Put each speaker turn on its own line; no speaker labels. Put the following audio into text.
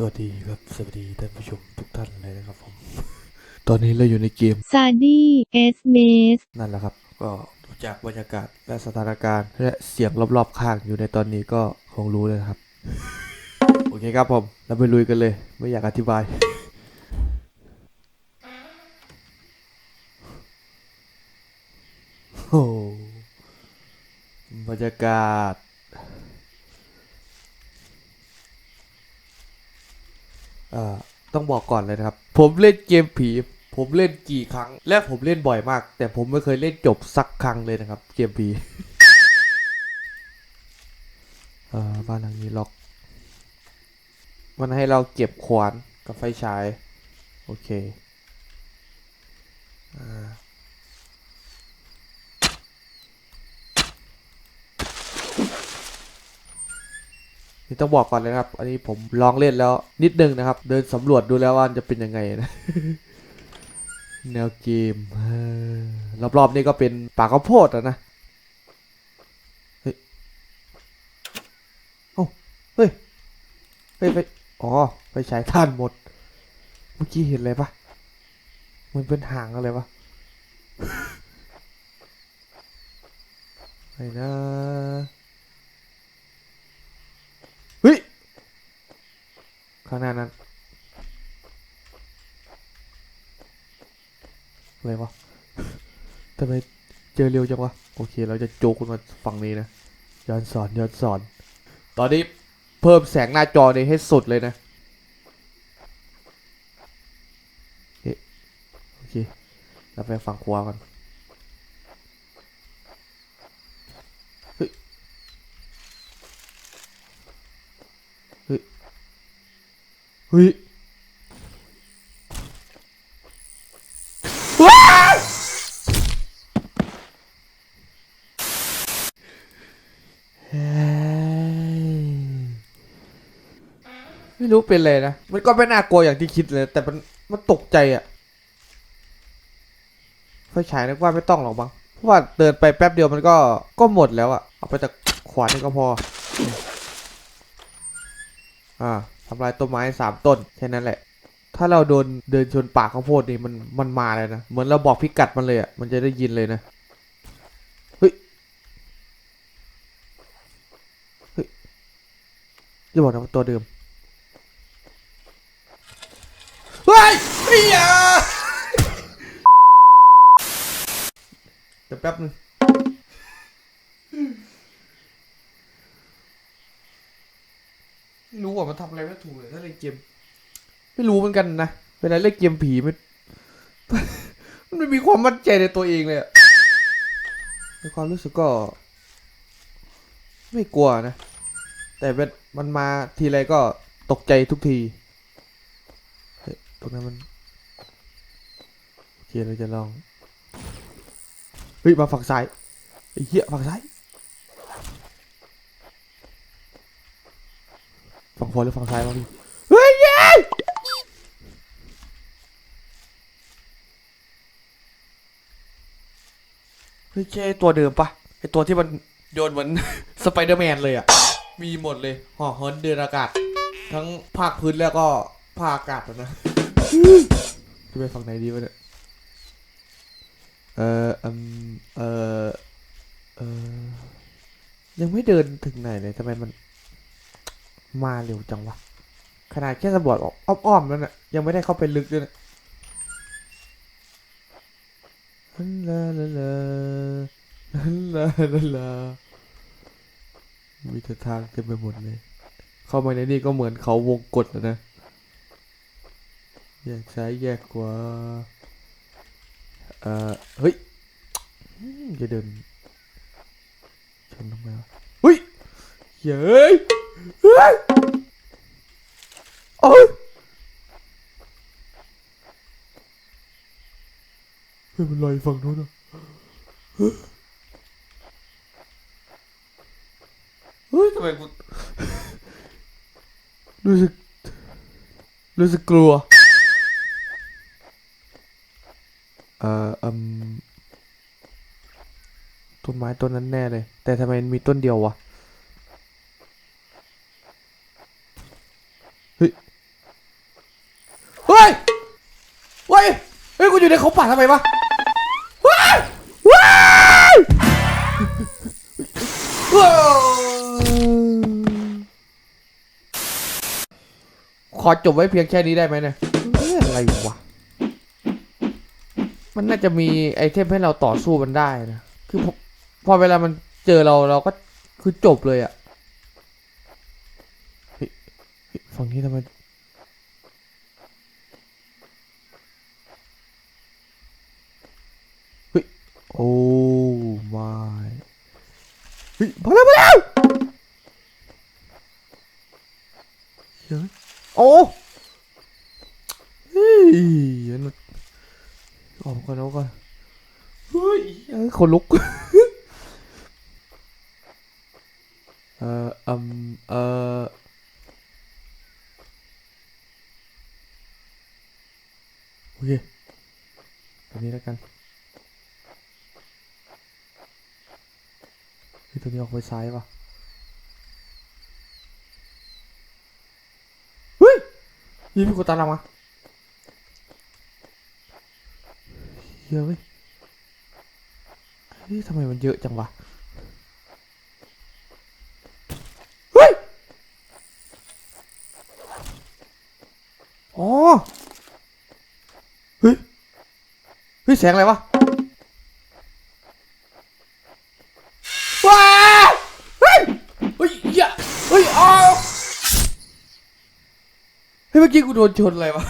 สวัสดีครับ สวัสดีท่านผู้ชมทุกท่านเลยนะครับผม ตอนนี้เราอยู่ในเกม
ซาดี้เอสเมส
นั่นแหละครับ ก็ดูจากบรรยากาศและสถานการณ์และเสียงรอบๆข้างอยู่ในตอนนี้ก็คงรู้เลยนะครับ โอเคครับผม เราไปลุยกันเลย ไม่อยากอธิบาย โอ้บรรยากาศ เอ่อ ต้องบอกก่อนเลยนะครับ ผมเล่นเกมผี ผมเล่นกี่ครั้ง และผมเล่นบ่อยมาก แต่ผมไม่เคยเล่นจบสักครั้งเลยนะครับ เกมผีบ้านหลังนี้ล็อก มันให้เราเก็บขวานกับไฟฉาย โอเค อ่า นี่ต้องบอกก่อนเลยนะครับ อันนี้ผมลองเล่นแล้วนิดนึงนะครับ เดินสำรวจดูแล้วว่ามันจะเป็นยังไงนะ แนวเกมเออรอบๆนี่ก็เป็นป่าข้าวโพดอะนะ เฮ้ยเอ้เฮ้ยไปไปอ๋อไปฉายท่านหมด เมื่อกี้เห็นอะไรปะมันเป็นหางอะไรปะไหนนะ เฮ้ย ข้างหน้านั้นอะไรวะทำไมเจอเร็วจังวะ โอเค เราจะโจกคุณมาฝั่งนี้นะย้อนสอนย้อนสอน ตอนนี้เพิ่มแสงหน้าจอนี้ให้สุดเลยนะโอเคเราไปฝั่งขวาก่อน เฮ้ย เฮ้ย เฮ้ยว้าไม่รู้เป็นเลยนะ มันก็ไม่น่ากลัวอย่างที่คิดเลย แต่มันมันตกใจอะไฟฉายนึกว่าไม่ต้องหรอกบ้างเพราะว่าเดินไปแป๊บเดียวมันก็ก็หมดแล้วอะเอาไปจากขวานนี่ก็พอ อ่า ทำลายต้นไม้สามต้นแค่นั้นแหละ ถ้าเราโดนเดินชนป่าข้าวโพดนี่มันมันมาเลยนะ เหมือนเราบอกพิกัดมันเลยอะ มันจะได้ยินเลยนะเฮ้ยเฮ้ยอย่าบอกนะตัวเดิมเฮ้ยไอ้ยาเดี๋ยวแป๊บนึง ไม่ รู้ว่ามันทำอะไรไม่ถูกเลยถ้าเล่นเกม ไม่รู้เหมือนกันนะเวลาเล่นเกมผีมันมันไม่มีความมั่นใจในตัวเองเลยอะในความรู้สึกก็ ไม่กลัวนะ แต่เป็นมันมาทีไรก็ตกใจทุกทีเฮ้ยตรงนั้นมันโอเคเราจะลองเฮ้ยมาฝั่งซ้ายไอ้เหี้ยฝั่งซ้าย ฝั่งขวาหรือฝั่งซ้ายวะพี่เฮ้ยเย้ไม่ใช่ตัวเดิมปะไอตัวที่มันโยนเหมือน สไปเดอร์แมนเลยอะ มีหมดเลยห่อเหินเดินอากาศ ทั้งภาคพื้นแล้วก็ภาคอากาศอะนะจะไปฝั่งไหนดีวะเนี่ย เอออืมเออเออยังไม่เดินถึงไหนเลยทำไมมัน มาเร็วจังวะ ขนาดแค่สำรวจออกอ้อมๆแล้วน่ะยังไม่ได้เข้าไปลึกด้วยนะลาลาลาลาลาลามีแต่ทางเต็มไปหมดเลย เข้ามาในนี่ก็เหมือนเขาวงกดอะนะ แยกซ้ายแยกขวาเอ่อ เฮ้ยจะเดินชนทำไมวะเฮ้ยเย้ โอ้ยเฮ้ยมันลอยฝั่งโน้นอะเฮ้ยทำไมกูรู้สึก รู้สึกกลัว เอ่ออืมต้นไม้ต้นนั้นแน่เลย แต่ทำไมมีต้นเดียววะ เฮ้ย เฮ้ย เฮ้ย เฮ้ย กูอยู่ในเขาป่าทำไมวะว้าวขอจบไว้เพียงแค่นี้ได้ไหมเนี่ยอะไรวะ มันน่าจะมีไอเทมให้เราต่อสู้มันได้นะ คือพอเวลามันเจอเราเราก็คือจบเลยอะ ฝั่งนี้ทำไมเฮ้ยโอ้ไม่เฮ้ยมาแล้วมาแล้วเฮ้ยโอ้เฮ้ยเดี๋ยวนะออกก่อนออกก่อนเฮ้ยเอ้ยคนลุกเอ่ออืมเอ่อโอเค ตัวนี้แล้วกันเฮ้ยตัวนี้ออกไปซ้ายป่ะเฮ้ยยี่พี่กูตามหลังมาเยอะเว้ยเฮ้ยทำไมมันเยอะจังวะเฮ้ยอ๋อ เฮ้ย เฮ้ยแสงอะไรวะว้าเฮ้ยเฮ้ยอย่าเฮ้ยอ๋อเฮ้ยเมื่อกี้กูโดนชนอะไรวะ